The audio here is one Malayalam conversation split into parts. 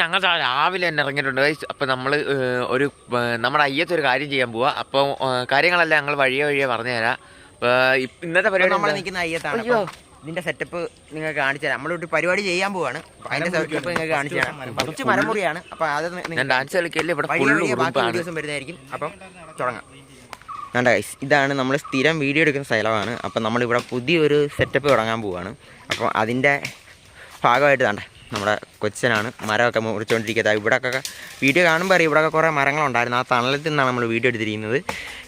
ഞങ്ങൾ രാവിലെ തന്നെ ഇറങ്ങിയിട്ടുണ്ട്. അപ്പോൾ നമ്മൾ ഒരു നമ്മുടെ അയ്യത്ത് ഒരു കാര്യം ചെയ്യാൻ പോവാ. അപ്പോൾ കാര്യങ്ങളല്ല ഞങ്ങൾ വഴിയെ വഴിയെ പറഞ്ഞു തരാം. ഇന്നത്തെ പരിപാടി നമ്മൾ നിൽക്കുന്ന അയ്യത്താണ്. ഇതിന്റെ സെറ്റപ്പ് നിങ്ങൾ കാണിച്ചു തരാം. നമ്മളൊരു പരിപാടി ചെയ്യാൻ പോവാണ്. അതിന്റെ സെറ്റപ്പ് നിങ്ങൾ കാണിച്ചു തരാം. കുറച്ച് മരമുറിയാണ് അപ്പോൾ അത് ഞാൻ ഡാൻസ് കളിക്കല്ലേ? ഇവിടെ ബാക്കി ദിവസം വരുന്നതായിരിക്കും. അപ്പം തുടങ്ങാം. വേണ്ട ഗൈസ് ഇതാണ് നമ്മൾ സ്ഥിരം വീഡിയോ എടുക്കുന്ന സ്ഥലമാണ്. അപ്പം നമ്മളിവിടെ പുതിയൊരു സെറ്റപ്പ് തുടങ്ങാൻ പോവാണ്. അപ്പോൾ അതിന്റെ ഭാഗമായിട്ട് താണ്ട. നമ്മുടെ കൊച്ചനാണ്. മരമൊക്കെ മുറിച്ചുകൊണ്ടിരിക്കുന്നത് ഇവിടെയൊക്കെ വീഡിയോ കാണുമ്പോൾ അറിയാം ഇവിടെയൊക്കെ കുറേ മരങ്ങളുണ്ടായിരുന്നു. ആ തണലത്തിൽ നിന്നാണ് നമ്മൾ വീഡിയോ എടുത്തിരിക്കുന്നത്.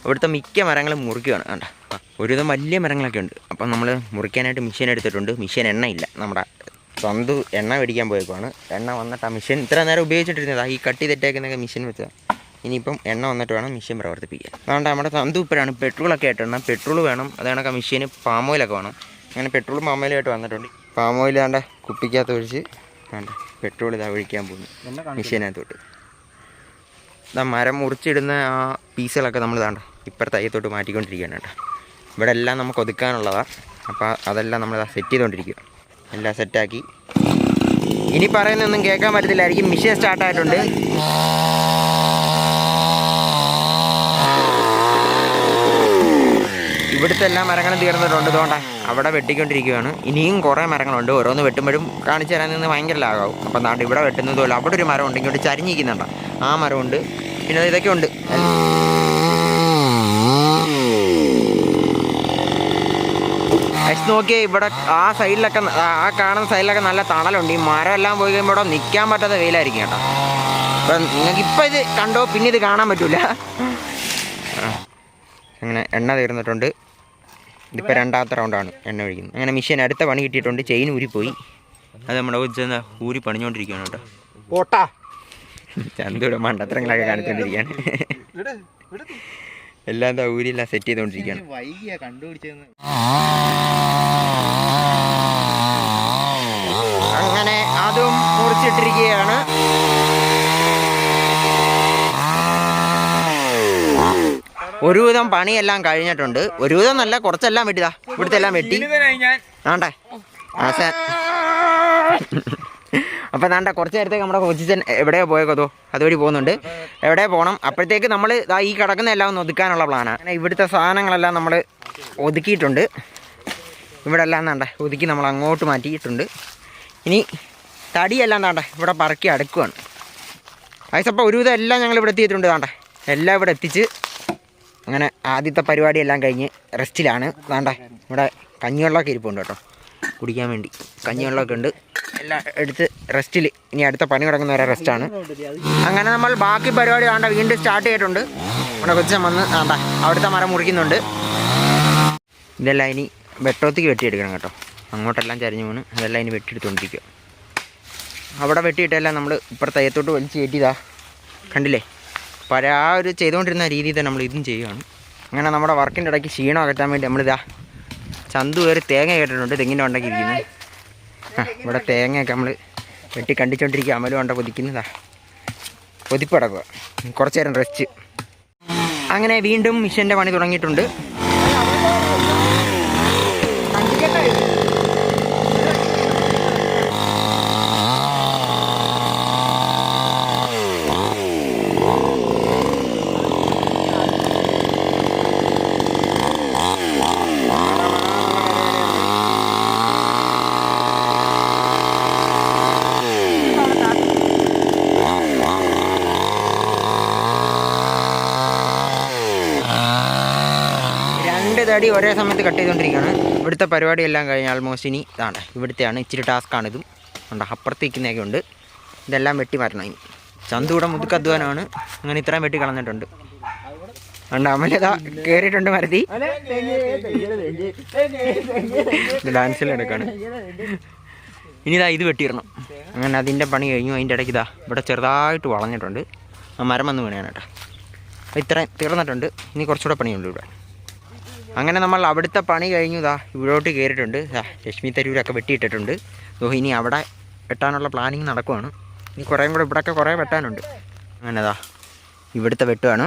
ഇവിടുത്തെ മിക്ക മരങ്ങളും മുറിക്കുകയാണ് കണ്ട? ആ, ഒരുവിധം വലിയ മരങ്ങളൊക്കെ ഉണ്ട്. അപ്പം നമ്മൾ മുറിക്കാനായിട്ട് മിഷീൻ എടുത്തിട്ടുണ്ട്. മിഷീൻ എണ്ണയില്ല. നമ്മുടെ സ്വന്തം എണ്ണ മേടിക്കാൻ പോയേക്കുവാണ്. എണ്ണ വന്നിട്ട് ആ മിഷീൻ ഇത്ര നേരം ഉപയോഗിച്ചിട്ടിരുന്നതാ. ഈ കട്ടി തെറ്റേക്കുന്നൊക്കെ മിഷീൻ വെച്ചാൽ ഇനിയിപ്പം എണ്ണ വന്നിട്ട് വേണം മിഷീൻ പ്രവർത്തിപ്പിക്കാൻ. അതുകൊണ്ട് നമ്മുടെ തന്തു ഇപ്പോഴാണ് പെട്രോളൊക്കെ ആയിട്ടുണ്ട്. പെട്രോൾ വേണം. അത് ആ മെഷീന് പാമോയിലൊക്കെ വേണം. അങ്ങനെ പെട്രോളും പാമോയിലും ആയിട്ട് വന്നിട്ടുണ്ട്. പാമോയിലാണ്ട് വേണ്ട കുപ്പിക്കകത്ത് ഒഴിച്ച് വേണ്ട പെട്രോൾ ഇതാ ഒഴിക്കാൻ പോകുന്നു. മെഷീനകത്തോട്ട്. ഇതാ മരം മുറിച്ചിടുന്ന ആ പീസുകളൊക്കെ നമ്മൾ ഇതാണ്ട ഇപ്പുറത്തെ അയ്യത്തോട്ട് മാറ്റിക്കൊണ്ടിരിക്കുകയാണ് കേട്ടോ. ഇവിടെ എല്ലാം നമുക്ക് ഒതുക്കാനുള്ളതാണ് അപ്പോൾ അതെല്ലാം നമ്മൾ സെറ്റ് ചെയ്തുകൊണ്ടിരിക്കുക എല്ലാം സെറ്റാക്കി ഇനി പറയുന്നൊന്നും കേൾക്കാൻ പറ്റത്തില്ലായിരിക്കും. മിഷീൻ സ്റ്റാർട്ടായിട്ടുണ്ട് ഇവിടുത്തെ എല്ലാ മരങ്ങളും തീർന്നിട്ടുണ്ട്. തോണ്ട അവിടെ വെട്ടിക്കൊണ്ടിരിക്കുകയാണ് ഇനിയും കുറേ മരങ്ങളുണ്ട്. ഓരോന്ന് വെട്ടുമ്പോഴും കാണിച്ചു തരാൻ നിന്ന് ഭയങ്കര ലാഗാവും അപ്പം നാട്ടിൽ ഇവിടെ വെട്ടുന്നതുപോലെ അവിടെ ഒരു മരം ഉണ്ടെങ്കിൽ ഇങ്ങോട്ട് ചരിഞ്ഞിരിക്കുന്നുണ്ട്. ആ മരമുണ്ട് പിന്നെ ഇതൊക്കെ ഉണ്ട്. നോക്കിയേ ഇവിടെ ആ സൈഡിലൊക്കെ ആ കാണുന്ന സൈഡിലൊക്കെ നല്ല തണലുണ്ട്. ഈ മരം എല്ലാം പോയി കഴിയുമ്പോൾ ഇവിടെ നിൽക്കാൻ പറ്റാത്ത വെയിലായിരിക്കും കേട്ടോ. അപ്പം നിങ്ങൾക്ക് ഇപ്പം ഇത് കണ്ടോ? പിന്നെ ഇത് കാണാൻ പറ്റൂല. അങ്ങനെ എണ്ണ തീർന്നിട്ടുണ്ട്. ഇതിപ്പോൾ രണ്ടാമത്തെ റൗണ്ടാണ് എണ്ണ ഒഴിക്കുന്നത്. അങ്ങനെ മെഷീൻ അടുത്ത പണി കിട്ടിയിട്ടുണ്ട്. ചെയിൻ ഊരിപ്പോയി. അത് നമ്മുടെ കൊച്ചെന്താ ഊരി പണിഞ്ഞുകൊണ്ടിരിക്കുകയാണ് കേട്ടോ. പോട്ടാ. ചന്തയുടെ മണ്ടത്തരങ്ങളൊക്കെ കാണിച്ചുകൊണ്ടിരിക്കുകയാണ് എല്ലാം എന്താ ഊരില്ല സെറ്റ് ചെയ്തുകൊണ്ടിരിക്കുകയാണ് അങ്ങനെ അതും മുറിച്ചിട്ടിരിക്കുകയാണ്. ഒരുവിധം പണിയെല്ലാം കഴിഞ്ഞിട്ടുണ്ട്. ഒരുവിധം നല്ല കുറച്ചെല്ലാം വെട്ടിതാ. ഇവിടുത്തെ എല്ലാം വെട്ടി. ആണ്ടേ. ആശാ അപ്പം നാണ്ട കുറച്ച് നേരത്തേക്ക് നമ്മുടെ കൊച്ചിച്ചൻ എവിടെയോ പോയേക്കതോ അതുവഴി പോകുന്നുണ്ട്. എവിടെ പോകണം അപ്പോഴത്തേക്ക് നമ്മൾ ഇതാ ഈ കിടക്കുന്ന എല്ലാം ഒന്ന് ഒതുക്കാനുള്ള പ്ലാനാണ് ഇവിടുത്തെ സാധനങ്ങളെല്ലാം നമ്മൾ ഒതുക്കിയിട്ടുണ്ട്. ഇവിടെ എല്ലാം നാണ്ട ഒതുക്കി നമ്മൾ അങ്ങോട്ട് മാറ്റിയിട്ടുണ്ട്. ഇനി തടിയെല്ലാം താണ്ട ഇവിടെ പറക്കി അടുക്കുവാണ്. വയസ്സപ്പോൾ ഒരുവിധം എല്ലാം ഞങ്ങൾ ഇവിടെ എത്തിയിട്ടുണ്ട് താണ്ട എല്ലാം ഇവിടെ എത്തിച്ച് അങ്ങനെ ആദ്യത്തെ പരിപാടിയെല്ലാം കഴിഞ്ഞ് റെസ്റ്റിലാണ്. വേണ്ട ഇവിടെ കഞ്ഞിവെള്ളമൊക്കെ ഇരിപ്പുണ്ട് കേട്ടോ. കുടിക്കാൻ വേണ്ടി. കഞ്ഞിവെള്ളമൊക്കെ ഉണ്ട്. എല്ലാം എടുത്ത് റെസ്റ്റിൽ ഇനി അടുത്ത പണി കിടക്കുന്ന വരെ റെസ്റ്റാണ്. അങ്ങനെ നമ്മൾ ബാക്കി പരിപാടി വേണ്ട വീണ്ടും സ്റ്റാർട്ട് ചെയ്തിട്ടുണ്ട്. നമ്മുടെ കൊച്ചൻ വന്ന് വേണ്ട അവിടുത്തെ മരം മുറിക്കുന്നുണ്ട്. ഇതെല്ലാം ഇനി വെട്ടോത്തേക്ക് വെട്ടിയെടുക്കണം കേട്ടോ. അങ്ങോട്ടെല്ലാം ചരിഞ്ഞു വീണ് അതെല്ലാം ഇനി വെട്ടിയെടുത്തുകൊണ്ടിരിക്കുക അവിടെ വെട്ടിയിട്ടെല്ലാം നമ്മൾ ഇപ്പുറത്തെ അയ്യത്തോട്ട് വലിച്ച് കയറ്റിയതാ. കണ്ടില്ലേ? പഴയ ആ ഒരു ചെയ്തുകൊണ്ടിരുന്ന രീതിയിൽ തന്നെ നമ്മൾ ഇതും ചെയ്യുകയാണ് അങ്ങനെ നമ്മുടെ വർക്കിന്റെ ഇടയ്ക്ക് ക്ഷീണം അകറ്റാൻ വേണ്ടി നമ്മളിതാ ചന്തു കയറി തേങ്ങ കേട്ടിട്ടുണ്ട് തെങ്ങിന്റെ ഉണ്ടാക്കിയിരിക്കുന്നു ആ ഇവിടെ തേങ്ങയൊക്കെ നമ്മൾ വെട്ടി കണ്ടിച്ചോണ്ടിരിക്കുക അമലും ഉണ്ട കൊതിക്കുന്നതാ കൊതിപ്പടക്കുക കുറച്ച് നേരം റെസ്റ്റ് അങ്ങനെ വീണ്ടും മിഷന്റെ പണി തുടങ്ങിയിട്ടുണ്ട്. രണ്ട് ഒരേ സമയത്ത് കട്ട് ചെയ്തുകൊണ്ടിരിക്കുകയാണ് ഇവിടുത്തെ പരിപാടിയെല്ലാം കഴിഞ്ഞ് ആൾമോസ്റ്റ് ഇനി ഇതാണ്. ഇവിടുത്തെയാണ് ഇച്ചിരി ടാസ്ക്കാണ് ഇതും. ഉണ്ട് അപ്പുറത്തേക്കുന്നൊക്കെ ഉണ്ട്. ഇതെല്ലാം വെട്ടി മാറ്റണം ഇനി. ചന്തൂടെ ഇവിടെ മുതുക്ക് അധ്വാനമാണ് അങ്ങനെ ഇത്രയും വെട്ടി കളഞ്ഞിട്ടുണ്ട്. ഉണ്ട് അമലത കയറിയിട്ടുണ്ട് മരതി ഡാൻസിൽ എടുക്കാണ് ഇനി ഇതാ ഇത് വെട്ടിയിടണം. അങ്ങനെ അതിന്റെ പണി കഴിഞ്ഞു. അതിന്റെ ഇടയ്ക്ക് ഇതാ ഇവിടെ ചെറുതായിട്ട് വളഞ്ഞിട്ടുണ്ട്. ആ മരം വന്ന് വീണാണ് കേട്ടോ. ഇത്രയും തീർന്നിട്ടുണ്ട്. ഇനി കുറച്ചുകൂടെ പണിയുണ്ട് ഇവിടെ. അങ്ങനെ നമ്മൾ അവിടുത്തെ പണി കഴിഞ്ഞു ഇതാ ഇവിടോട്ട് കയറിയിട്ടുണ്ട് ലക്ഷ്മി തരൂരൊക്കെ വെട്ടിയിട്ടിട്ടുണ്ട്. ഓ ഇനി അവിടെ വെട്ടാനുള്ള പ്ലാനിങ് നടക്കുവാണ്. ഇനി കുറേയും കൂടെ ഇവിടെയൊക്കെ കുറേ വെട്ടാനുണ്ട്. അങ്ങനെ ദാ ഇവിടുത്തെ വെട്ടുവാണ്.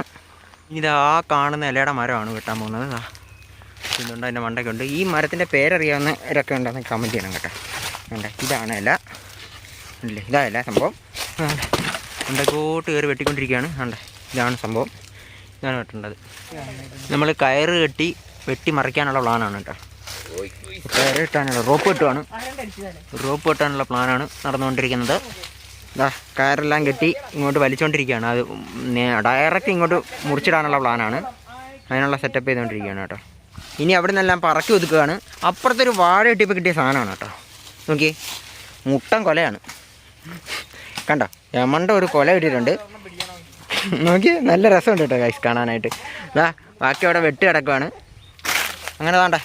ഇതാ കാണുന്ന ഇലയുടെ മരമാണ് വെട്ടാൻ പോകുന്നത്. ദാ ഇതുണ്ട് അതിന്റെ മണ്ടൊക്കെ ഉണ്ട് ഈ മരത്തിന്റെ പേരറിയാവുന്നവരൊക്കെ ഉണ്ടെന്ന് കമന്റ് ചെയ്യണം കേട്ടോ. വേണ്ട ഇതാണ് ഇല. അല്ലേ ഇതാ ഇല സംഭവം. ഉണ്ടക്കോട്ട് കയറി വെട്ടിക്കൊണ്ടിരിക്കുകയാണ്. വേണ്ട ഇതാണ് സംഭവം. ഇതാണ് വെട്ടേണ്ടത് നമ്മൾ കയറ് കെട്ടി വെട്ടി മറിക്കാനുള്ള പ്ലാനാണ് കേട്ടോ. കയറ് കെട്ടാനുള്ള റോപ്പ് കെട്ടുവാണ്. റോപ്പ് കെട്ടാനുള്ള പ്ലാനാണ് നടന്നുകൊണ്ടിരിക്കുന്നത്. ഇതാ കയറെല്ലാം കെട്ടി ഇങ്ങോട്ട് വലിച്ചുകൊണ്ടിരിക്കുകയാണ് അത് ഡയറക്റ്റ് ഇങ്ങോട്ട് മുറിച്ചിടാനുള്ള പ്ലാനാണ്. അതിനുള്ള സെറ്റപ്പ് ചെയ്തുകൊണ്ടിരിക്കുകയാണ് കേട്ടോ. ഇനി അവിടെ നിന്നെല്ലാം പറക്കി ഒതുക്കുകയാണ്. അപ്പുറത്തൊരു വാഴ കെട്ടിപ്പോൾ കിട്ടിയ സാധനമാണ് കേട്ടോ. നോക്കി മുട്ടൻ കൊലയാണ്. കണ്ടോ യമണ്ട ഒരു കൊല കിട്ടിയിട്ടുണ്ട്. നോക്കി നല്ല രസമുണ്ട് കേട്ടോ ഗൈസ് കാണാനായിട്ട്. ഇതാ ബാക്കി അവിടെ വെട്ടി കിടക്കുവാണ്. അങ്ങനെ താണ്ട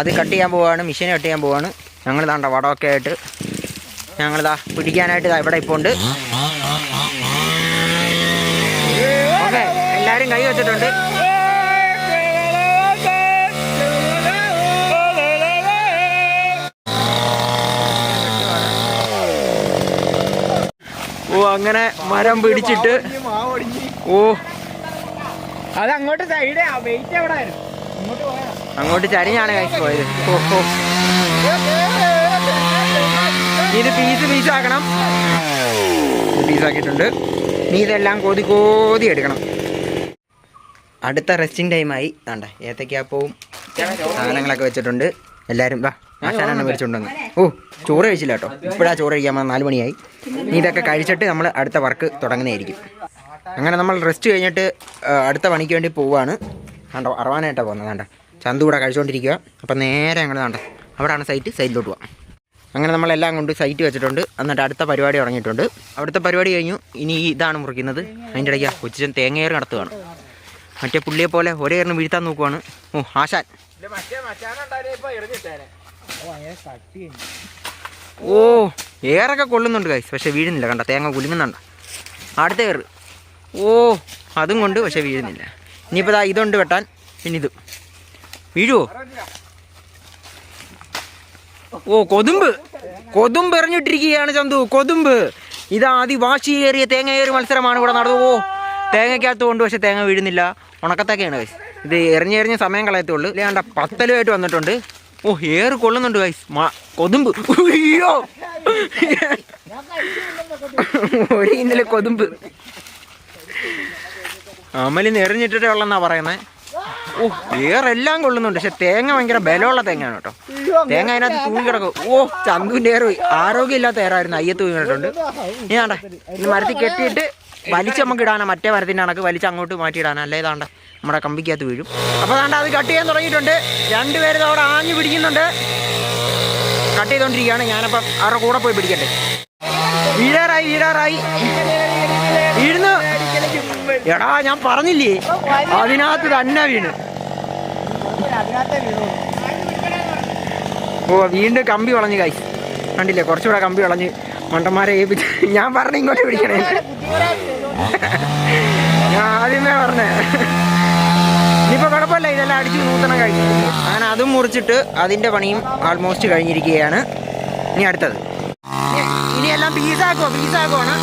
അത് കട്ട് ചെയ്യാൻ പോവാണ് മെഷീൻ കട്ട് ചെയ്യാൻ പോവാണ്. ഞങ്ങൾ താണ്ട വടമൊക്കെ ആയിട്ട് ഞങ്ങളിതാ പിടിക്കാനായിട്ട് ഇവിടെ ഇപ്പോൾ ഉണ്ട് ഓക്കെ എല്ലാവരും കൈ വെച്ചിട്ടുണ്ട്. ഓ അങ്ങനെ മരം പിടിച്ചിട്ട്. ഓ. അത് അങ്ങോട്ട് സൈഡ് വെയിറ്റ് എവിടെ അങ്ങോട്ട് ചരിഞ്ഞാണ് കഴിച്ചു പോയത്. ഇത് പീസ് പീസാക്കണം പീസാക്കിയിട്ടുണ്ട് നീ ഇതെല്ലാം കോതി കോതി എടുക്കണം. അടുത്ത റെസ്റ്റിംഗ് ടൈമായി വേണ്ട ഏത്തക്കാപ്പവും സാധനങ്ങളൊക്കെ വെച്ചിട്ടുണ്ട്. എല്ലാവരും വാ. ആശാനാണ് മേടിച്ചുണ്ടെന്ന് ഓ ചോറ് കഴിച്ചില്ല കേട്ടോ. ഇപ്പോഴാ ചോറ് കഴിക്കാൻ നാല് മണിയായി. ഇനി ഇതൊക്കെ കഴിച്ചിട്ട് നമ്മൾ അടുത്ത വർക്ക് തുടങ്ങുന്നതായിരിക്കും. അങ്ങനെ നമ്മൾ റെസ്റ്റ് കഴിഞ്ഞിട്ട് അടുത്ത പണിക്ക് വേണ്ടി പോവുകയാണ് കണ്ടോ അറവാനായിട്ടാണ് പോകുന്നത് കണ്ടോ. ചന്തു കൂടെ കഴിച്ചുകൊണ്ടിരിക്കുക അപ്പം നേരെ ഞങ്ങൾ കണ്ട. അവിടെയാണ് സൈറ്റ് സൈറ്റിലോട്ട് പോവാം. അങ്ങനെ നമ്മളെല്ലാം കൊണ്ട് സൈറ്റ് വെച്ചിട്ടുണ്ട്. എന്നിട്ട് അടുത്ത പരിപാടി തുടങ്ങിയിട്ടുണ്ട്. അവിടുത്തെ പരിപാടി കഴിഞ്ഞു. ഇനി ഇതാണ് മുറിക്കുന്നത്. അതിന്റെ ഇടയ്ക്ക് കൊച്ചിച്ചൻ തേങ്ങയേറ് നടത്തുകയാണ് മറ്റേ പുള്ളിയെ പോലെ ഒരേ എറിന് വീഴ്ത്താൻ നോക്കുവാണ്. ഓ ആശാൻ. ഓ ഏറൊക്കെ കൊള്ളുന്നുണ്ട് കൈസ് പക്ഷെ വീഴുന്നില്ല. കണ്ട? തേങ്ങ കുലുങ്ങുന്നുണ്ട. അടുത്ത ഏറ് ഓ അതും കൊണ്ട് പക്ഷെ വീഴുന്നില്ല. ഇനിയിപ്പോൾ ദാ ഇതുണ്ട് വെട്ടാൻ. പിന്നെ ഇത്. വീഴുവോ? ഓ കൊതുമ്പ്. കൊതുമ്പ് എറിഞ്ഞിട്ടിരിക്കുകയാണ് ചന്തു. കൊതുമ്പ്. ഇത് അതിവാശിയേറിയ തേങ്ങയേറി മത്സരമാണ് ഇവിടെ നടന്നു ഓ തേങ്ങയ്ക്കകത്ത് കൊണ്ട് പക്ഷെ തേങ്ങ വീഴുന്നില്ല. ഉണക്കത്തൊക്കെയാണ് ഇത് എറിഞ്ഞെറിഞ്ഞ് സമയം കളയത്തുള്ളൂ ഇല്ലാണ്ട പത്തലുമായിട്ട് വന്നിട്ടുണ്ട്. ഓ ഹെയർ കൊള്ളുന്നുണ്ട് ഗൈസ് കൊതുമ്പ്. അയ്യോ. ഒരു ഇന്നലെ കൊതുമ്പ്. അമലി എറിഞ്ഞിട്ടിട്ടേ ഉള്ളെന്നാ പറയുന്നത് ഓ ഏറെല്ലാം കൊള്ളുന്നുണ്ട്. പക്ഷെ തേങ്ങ ഭയങ്കര ബലമുള്ള തേങ്ങയാണ് കേട്ടോ. തേങ്ങ അതിനകത്ത് തൂങ്ങി. കിടക്കും ഓ ചന്തുവിന്റെ ഏറ് ആരോഗ്യമില്ലാത്ത ഏറായിരുന്നു. അയ്യത്ത് ഇനി വേണ്ട. ഇനി മരത്തിൽ കെട്ടിയിട്ട് വലിച്ച് നമുക്ക് ഇടാനാ മറ്റേ മരത്തിന്റെ കണക്ക് വലിച്ച് അങ്ങോട്ട് മാറ്റിയിടാനാ. അല്ലേ ഇതാണ്ട നമ്മുടെ കമ്പിക്കകത്ത് വീഴും. അപ്പോൾ അതാണ്ട് അത് കട്ട് ചെയ്യാൻ തുടങ്ങിയിട്ടുണ്ട്. രണ്ടുപേരും അവിടെ ആഞ്ഞു പിടിക്കുന്നുണ്ട്. കട്ട് ചെയ്തുകൊണ്ടിരിക്കുകയാണ് ഞാനപ്പം അവരുടെ കൂടെ പോയി പിടിക്കട്ടെ. വീഴാറായി വീഴാറായി. വീഴുന്നു. എടാ ഞാൻ പറഞ്ഞില്ലേ? അതിനകത്ത് തന്നെ വീണു. ഓ വീണ്ടും കമ്പി വളഞ്ഞു കായ് കണ്ടില്ലേ? കുറച്ചുകൂടെ കമ്പി വളഞ്ഞ് മണ്ടന്മാരെ ഏൽപ്പിച്ച്. ഞാൻ പറഞ്ഞ ഇങ്ങോട്ട് പിടിക്കണേ. ഞാൻ ആദ്യമേ പറഞ്ഞേ. ഇനിയിപ്പോൾ കുഴപ്പമില്ല ഇതെല്ലാം അടിച്ച് നൂത്തണം കഴിഞ്ഞു. അങ്ങനെ അതും മുറിച്ചിട്ട് അതിന്റെ പണിയും ആൾമോസ്റ്റ് കഴിഞ്ഞിരിക്കുകയാണ്. ഇനി അടുത്തത്. ഇനി- ഇനിയെല്ലാം പീസാക്കോ പീസാക്കുവാണ്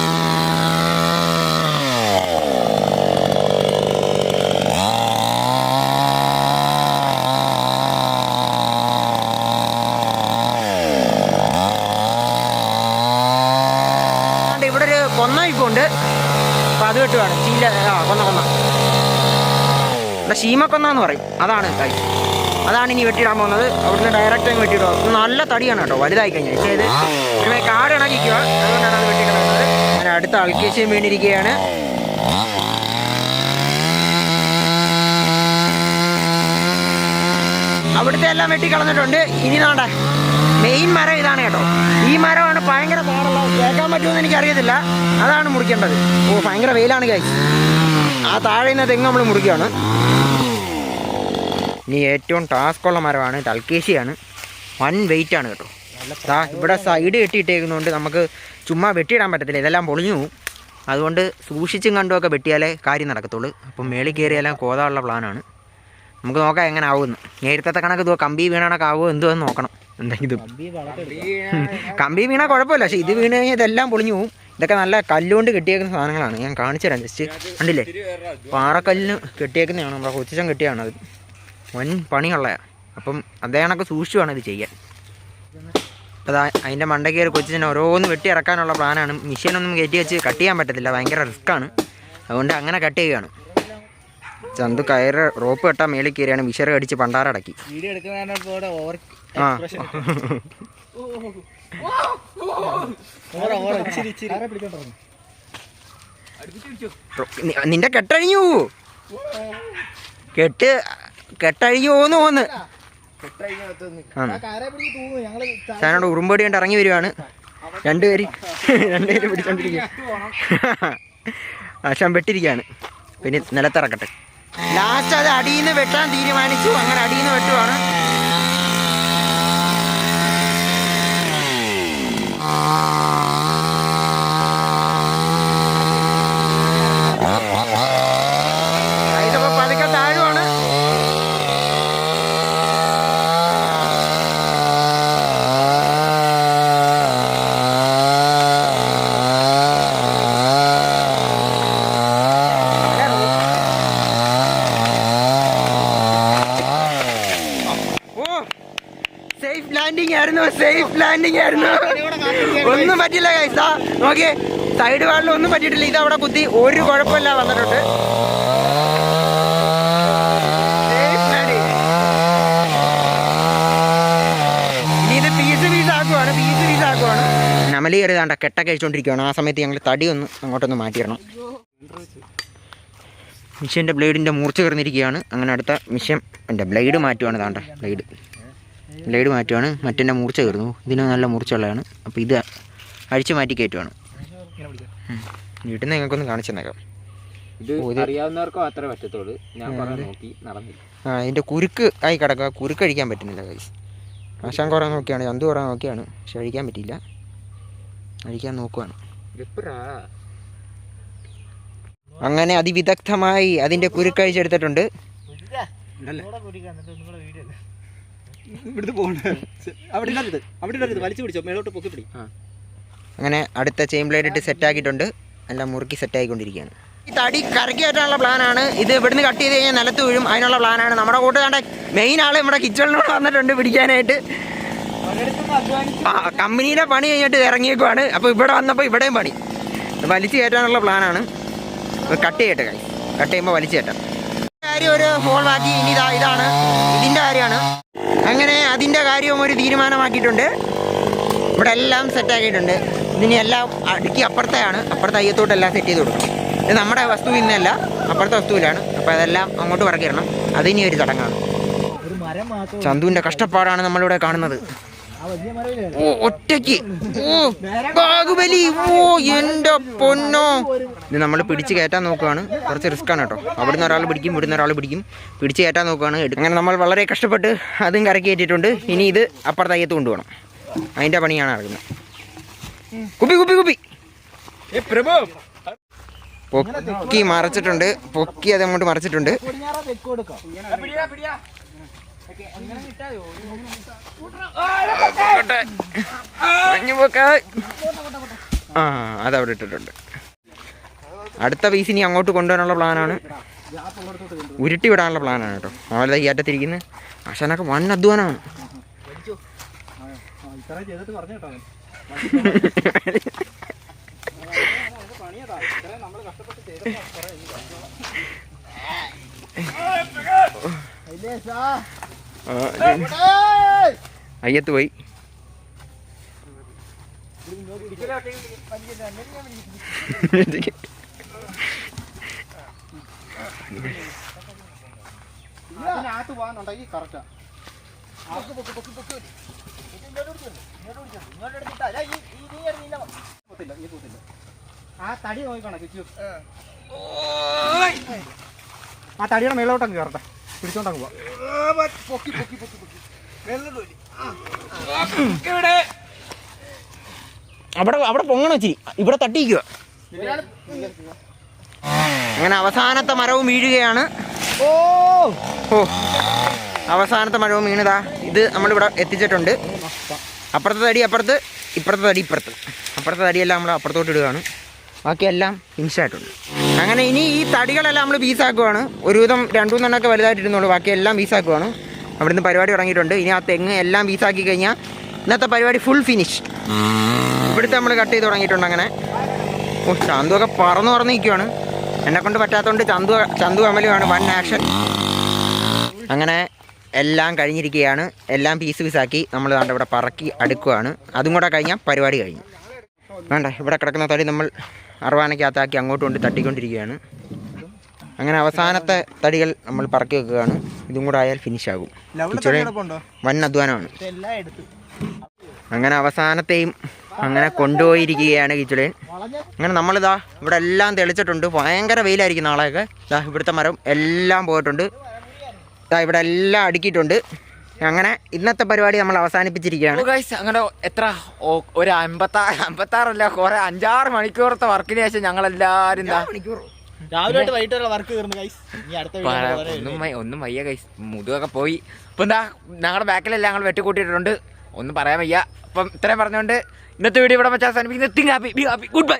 ആണ്ട് ഇവിടെ ഒരു കൊന്ന ഇപ്പോൾ ഉണ്ട് അപ്പം അത് ചീല ആ കൊന്ന കൊന്ന. ഇവിടെ ശീമക്കൊന്നാന്ന് പറയും. അതാണ് തൈ അതാണ് ഇനി വെട്ടിയിടാൻ പോകുന്നത്. അവിടുന്ന് ഡയറക്റ്റ് അങ്ങ് വെട്ടിയിടുക. നല്ല തടിയാണ് കേട്ടോ വലുതായി കഴിഞ്ഞാൽ. പക്ഷേ ഇത് പിന്നെ കാട് ഇണക്കിക്കുക. അതുകൊണ്ടാണ് അത് വെട്ടിയിടുന്നത് ഞാൻ അടുത്ത അൾക്കേശ്യം വീണിരിക്കുകയാണ്. അവിടുത്തെ എല്ലാം വെട്ടിക്കളഞ്ഞിട്ടുണ്ട്. ഇനി നാണ്ട മെയിൻ മരം ഇതാണ് കേട്ടോ. ഈ മരമാണ് ഭയങ്കര പാടുള്ളത് കേൾക്കാൻ പറ്റുമെന്ന് എനിക്കറിയത്തില്ല. അതാണ് മുറിക്കേണ്ടത്. ഓ ഭയങ്കര വെയിലാണ് കൈ ആ താഴെ നിന്ന് തെങ്ങ് നമ്മൾ മുറിക്കുകയാണ്. ഇനി ഏറ്റവും ടാസ്ക് ഉള്ള മരമാണ് തൽക്കേശിയാണ് വൻ വെയിറ്റ് ആണ് കേട്ടോ. ദാ ഇവിടെ സൈഡ് കെട്ടിയിട്ടേക്കുന്നതുകൊണ്ട് നമുക്ക് ചുമ്മാ വെട്ടിയിടാൻ പറ്റത്തില്ല. ഇതെല്ലാം പൊളിഞ്ഞു അതുകൊണ്ട് സൂക്ഷിച്ചും കണ്ടുമൊക്കെ വെട്ടിയാലേ കാര്യം നടക്കത്തുള്ളൂ. അപ്പം മേളിൽ കയറിയാലും കോതാനുള്ള പ്ലാനാണ് നമുക്ക് നോക്കാം എങ്ങനെ ആവുമെന്ന്. നേരത്തെ കണക്ക് ഇതോ കമ്പി വീണാണൊക്കെ ആവുമോ എന്തോ എന്ന് നോക്കണം. എന്തെങ്കിലും കമ്പി വീണാൽ കുഴപ്പമില്ല. പക്ഷേ ഇത് വീണ് കഴിഞ്ഞാൽ ഇതെല്ലാം പൊളിഞ്ഞു പോകും ഇതൊക്കെ നല്ല കല്ലുകൊണ്ട് കെട്ടിയേക്കുന്ന സാധനങ്ങളാണ്. ഞാൻ കാണിച്ചു തരാം ജസ്റ്റ്. കണ്ടില്ലേ? പാറക്കല്ലിന് കെട്ടിയേക്കുന്നതാണ്. നമ്മുടെ കൊച്ചിച്ചൻ കെട്ടിയാണ് അത്. വൻ പണിയുള്ളതാണ് അപ്പം അതേ കണക്ക് സൂക്ഷിച്ചു വേണം ഇത് ചെയ്യാൻ. അപ്പോൾ അതാ അതിന്റെ മണ്ടയ്ക്ക് കയറി കൊച്ചിനെ ഓരോന്ന് വെട്ടി ഇറക്കാനുള്ള പ്ലാനാണ്. മിഷീനൊന്നും കയറ്റി വെച്ച് കട്ട് ചെയ്യാൻ പറ്റത്തില്ല. ഭയങ്കര റിസ്ക്കാണ്. അതുകൊണ്ട് അങ്ങനെ കട്ട് ചെയ്യുകയാണ്. ചന്തു കയറ് റോപ്പ് കെട്ടാൻ മേളിൽ കയറിയാണ് മിഷർ കടിച്ച് പണ്ടാറടക്കി വീഡിയോ എടുക്കുന്നതിനോട് ഓവർ ആ. നിന്റെ കെട്ടഴിഞ്ഞു. പോവൂ കെട്ട് കെട്ടഴിഞ്ഞു പോന്ന് പോന്ന് ഞാനോട് ഉറുമ്പടി കണ്ട് ഇറങ്ങി വരുവാണ്. രണ്ടുപേര് രണ്ടുപേര് പിടിച്ചോണ്ടിരിക്കുക ആശാൻ വെട്ടിരിക്കുകയാണ് പിന്നെ നിലത്തിറക്കട്ടെ. ലാസ്റ്റ് അത് അടിയിൽ നിന്ന് വെട്ടാൻ തീരുമാനിച്ചു. അങ്ങനെ അടിയിൽ നിന്ന് വെട്ടുവാണ്. ഇതൊക്കെ പതുക്കെ താഴുവാണ് ഓ സേഫ് ലാൻഡിംഗ് ആയിരുന്നു സേഫ് ലാൻഡിംഗ് ആയിരുന്നു. ഒന്നും പറ്റില്ല കൈസ നോക്കി സൈഡ് വാളിൽ ഒന്നും പറ്റിയിട്ടില്ല. ഇത് അവിടെ കുത്തി ഒരു കുഴപ്പമില്ല വന്നിട്ടുണ്ട്. Safe landing. ഇനി ഇത് പീസ് പീസ് ആക്കുവാണ് പീസ് പീസ് ആക്കുവാണ്. നമലി കയറി താണ്ട കെട്ട കഴിച്ചുകൊണ്ടിരിക്കുകയാണ് ആ സമയത്ത് ഞങ്ങൾ തടി ഒന്ന് അങ്ങോട്ടൊന്ന് മാറ്റിയിടണം. മിഷ്യന്റെ ബ്ലേഡിന്റെ മൂർച്ച കയറിഞ്ഞിരിക്കുകയാണ് അങ്ങനെ അടുത്ത മിഷ്യൻ എന്റെ ബ്ലേഡ് മാറ്റുവാണ് താണ്ട ബ്ലേഡ്. ബ്ലേഡ് മാറ്റുവാണ്. മറ്റെന്റെ മൂർച്ച കയറുന്നു. ഇതിന് നല്ല മൂർച്ചയുള്ളതാണ് അപ്പോൾ ഇത് അഴിച്ചു മാറ്റി കയറ്റുവാണ്. വീട്ടിൽ നിന്ന് നിങ്ങൾക്കൊന്ന് കാണിച്ചു തന്നേക്കാം. അറിയാവുന്നവർക്ക് മാത്രമേ പറ്റത്തുള്ളൂ. ഞാൻ നോക്കി നടന്നില്ല. ആ അതിന്റെ കുരുക്ക് ആയി കിടക്കുക. കുരുക്ക് അഴിക്കാൻ പറ്റുന്നില്ല കൈസ് ആശാൻ കുറേ നോക്കിയാണ്. ചന്തു കുറേ നോക്കിയാണ്. പക്ഷെ അഴിക്കാൻ പറ്റിയില്ല. അഴിക്കാൻ നോക്കുവാണ്. അങ്ങനെ അതിവിദഗ്ധമായി അതിന്റെ കുരുക്ക് അഴിച്ചെടുത്തിട്ടുണ്ട്. അവിടെ അവിടെ വലിച്ചു പിടിച്ചോ പിടി. അങ്ങനെ അടുത്ത ചെയിൻ ബ്ലേഡ് ഇട്ട് സെറ്റ് ആക്കിയിട്ടുണ്ട്. എല്ലാം മുറുക്കി സെറ്റ് ആയിക്കൊണ്ടിരിക്കുകയാണ്. ഈ തടി കറക്കി കയറ്റാനുള്ള പ്ലാനാണ് ഇത് ഇവിടുന്ന് കട്ട് ചെയ്ത് കഴിഞ്ഞാൽ നിലത്ത് വീഴും. അതിനുള്ള പ്ലാനാണ് നമ്മുടെ കൂട്ടുകാരുടെ മെയിൻ ആൾ നമ്മുടെ കിച്ചണിനോട് വന്നിട്ടുണ്ട് പിടിക്കാനായിട്ട്. കമ്പനിയുടെ പണി കഴിഞ്ഞിട്ട് ഇറങ്ങിയേക്കുവാണ്. അപ്പോൾ ഇവിടെ വന്നപ്പോൾ ഇവിടെയും പണി. വലിച്ചു കയറ്റാനുള്ള പ്ലാനാണ് കട്ട് ചെയ്യട്ടെ കൈ കട്ട് ചെയ്യുമ്പോൾ വലിച്ചു കയറ്റാം. കാര്യം ഒരു ഹോൾ ബാക്കി ഇനി ഇതാ ഇതാണ്. ഇതിന്റെ കാര്യമാണ്. അങ്ങനെ അതിന്റെ കാര്യവും ഒരു തീരുമാനമാക്കിയിട്ടുണ്ട്. ഇവിടെ എല്ലാം സെറ്റാക്കിയിട്ടുണ്ട് ഇതിനി എല്ലാം അടുക്കി അപ്പുറത്തെയാണ്. അപ്പുറത്തെ അയ്യത്തോട്ടെല്ലാം സെറ്റ് ചെയ്ത് കൊടുക്കണം ഇത് നമ്മുടെ വസ്തു ഇന്നല്ല അപ്പുറത്തെ വസ്തുവിലാണ്. അപ്പോൾ അതെല്ലാം അങ്ങോട്ട് പറക്കിടണം അതിനി ഒരു ചടങ്ങാണ്. ചന്തുവിന്റെ കഷ്ടപ്പാടാണ് നമ്മളിവിടെ കാണുന്നത്. ഓ ഒറ്റയ്ക്ക്. ഓ ബാഹുബലി. ഓ എന്റെ പൊന്നോ. ഇത് നമ്മൾ പിടിച്ച് കയറ്റാൻ നോക്കുകയാണ് കുറച്ച് റിസ്ക് ആണ് കേട്ടോ. അവിടുന്ന് ഒരാൾ പിടിക്കും ഇവിടുന്ന് ഒരാൾ പിടിക്കും. പിടിച്ച് കയറ്റാൻ നോക്കുകയാണ് അങ്ങനെ നമ്മൾ വളരെ കഷ്ടപ്പെട്ട് അതും കരക്കി കയറ്റിയിട്ടുണ്ട്. ഇനി ഇത് അപ്പുറത്തെ അയ്യത്ത് കൊണ്ടുപോകണം. അതിന്റെ പണിയാണ് നടക്കുന്നത്. കുപ്പി കുപ്പി കുപ്പി. പ്രഭു. പൊക്കി മറച്ചിട്ടുണ്ട്. പൊക്കി അത് അങ്ങോട്ട് മറച്ചിട്ടുണ്ട്. ആ അതവിടെ ഇട്ടിട്ടുണ്ട്. അടുത്ത പീസ് ഇനി അങ്ങോട്ട് കൊണ്ടുവരാനുള്ള പ്ലാനാണ് ഉരുട്ടി വിടാനുള്ള പ്ലാനാണ് കേട്ടോ. അവരുടെ ഈ അറ്റത്തിരിക്കുന്നത് അശാനൊക്കെ വൺ അധ്വാനമാണ്. ആ, അയ്യത്ത് പോയി. ആ തടി നോക്കിക്കോണ കിച്ചു. ആ തടിയുടെ മേലോട്ടങ്ങ് കയറട്ടെ. പിടിച്ചോണ്ടങ്ങ് പോവാ. പൊക്കി പൊക്കി പൊക്കി പൊക്കി. അവിടെ അവിടെ പൊങ്ങണം വെച്ചി ഇവിടെ തട്ടിക്കുക അങ്ങനെ അവസാനത്തെ മരവും വീഴുകയാണ്. ഓ. ഓ. അവസാനത്തെ മഴവും വീണതാ. ഇത് നമ്മളിവിടെ എത്തിച്ചിട്ടുണ്ട്. അപ്പുറത്തെ തടി അപ്പുറത്ത് ഇപ്പുറത്തെ തടി ഇപ്പുറത്ത്. അപ്പുറത്തെ തടിയെല്ലാം നമ്മൾ അപ്പുറത്തോട്ട് ഇടുകയാണ്. ബാക്കിയെല്ലാം ഫിനിഷായിട്ടുണ്ട് അങ്ങനെ ഇനി ഈ തടികളെല്ലാം നമ്മൾ പീസാക്കുവാണ്. ഒരുവിധം രണ്ടു മൂന്നെണ്ണമൊക്കെ വലുതായിട്ട് ഇരുന്നുള്ളൂ ബാക്കി എല്ലാം പീസാക്കുവാണ്. അവിടുന്ന് പരിപാടി തുടങ്ങിയിട്ടുണ്ട്. ഇനി ആ തെങ്ങ് എല്ലാം വീസാക്കി കഴിഞ്ഞാൽ ഇന്നത്തെ പരിപാടി ഫുൾ ഫിനിഷ് ഇവിടുത്തെ നമ്മൾ കട്ട് ചെയ്ത് തുടങ്ങിയിട്ടുണ്ട് അങ്ങനെ. ഓ ചന്തുവൊക്കെ പറന്ന് പറന്ന് നിൽക്കുവാണ് എന്നെ കൊണ്ട് പറ്റാത്തതുകൊണ്ട് ചന്തു ചന്തു അമലുമാണ് വൺ ആക്ഷൻ അങ്ങനെ എല്ലാം കഴിഞ്ഞിരിക്കുകയാണ്. എല്ലാം പീസ് പീസാക്കി നമ്മൾ ദാണ്ട് ഇവിടെ പറക്കി അടുക്കുകയാണ് അതും കൂടെ കഴിഞ്ഞാൽ പരിപാടി കഴിഞ്ഞു. വേണ്ട ഇവിടെ കിടക്കുന്ന തടി നമ്മൾ അറുവാനക്കകത്താക്കി അങ്ങോട്ടും കൊണ്ട് തട്ടിക്കൊണ്ടിരിക്കുകയാണ്. അങ്ങനെ അവസാനത്തെ തടികൾ നമ്മൾ പറക്കി വെക്കുകയാണ്. ഇതും കൂടെ ആയാൽ ഫിനിഷ് ആകും. വൻ അധ്വാനമാണ്. അങ്ങനെ അവസാനത്തെയും അങ്ങനെ കൊണ്ടുപോയിരിക്കുകയാണ് കിച്ചുടേൻ അങ്ങനെ നമ്മളിതാ ഇവിടെ എല്ലാം തെളിച്ചിട്ടുണ്ട്. ഭയങ്കര വെയിലായിരിക്കും നാളെയൊക്കെ. ഇതാ ഇവിടുത്തെ മരം എല്ലാം പോയിട്ടുണ്ട്. ഇതാ ഇവിടെ എല്ലാം അടുക്കിയിട്ടുണ്ട്. അങ്ങനെ ഇന്നത്തെ പരിപാടി നമ്മൾ അവസാനിപ്പിച്ചിരിക്കുകയാണ്. ഗൈസ് അങ്ങനെ എത്ര? ഒരു അമ്പത്താറ് അമ്പത്താറല്ല കുറെ അഞ്ചാറ് മണിക്കൂറത്തെ വർക്കിന് ശേഷം ഞങ്ങളെല്ലാവരും എന്താ രാവിലെ തൊട്ട് വൈകിട്ട് വരെ വർക്ക് തീർന്നു ഗൈസ് ഇനി അടുത്ത ഒന്നും വയ്യ- ഒന്നും വയ്യ ഗൈസ് മുതുകൊക്കെ പോയി. ഇപ്പൊ എന്താ ഞങ്ങളുടെ ബാക്കിലെല്ലാം ഞങ്ങൾ വെട്ടിക്കൂട്ടിയിട്ടുണ്ട്. ഒന്നും പറയാൻ വയ്യ. അപ്പം ഇത്രയും പറഞ്ഞുകൊണ്ട് ഇന്നത്തെ വീഡിയോ ഇവിടെ വെച്ചാൽ അവസാനിപ്പിക്കുന്നത് ഗുഡ് ബൈ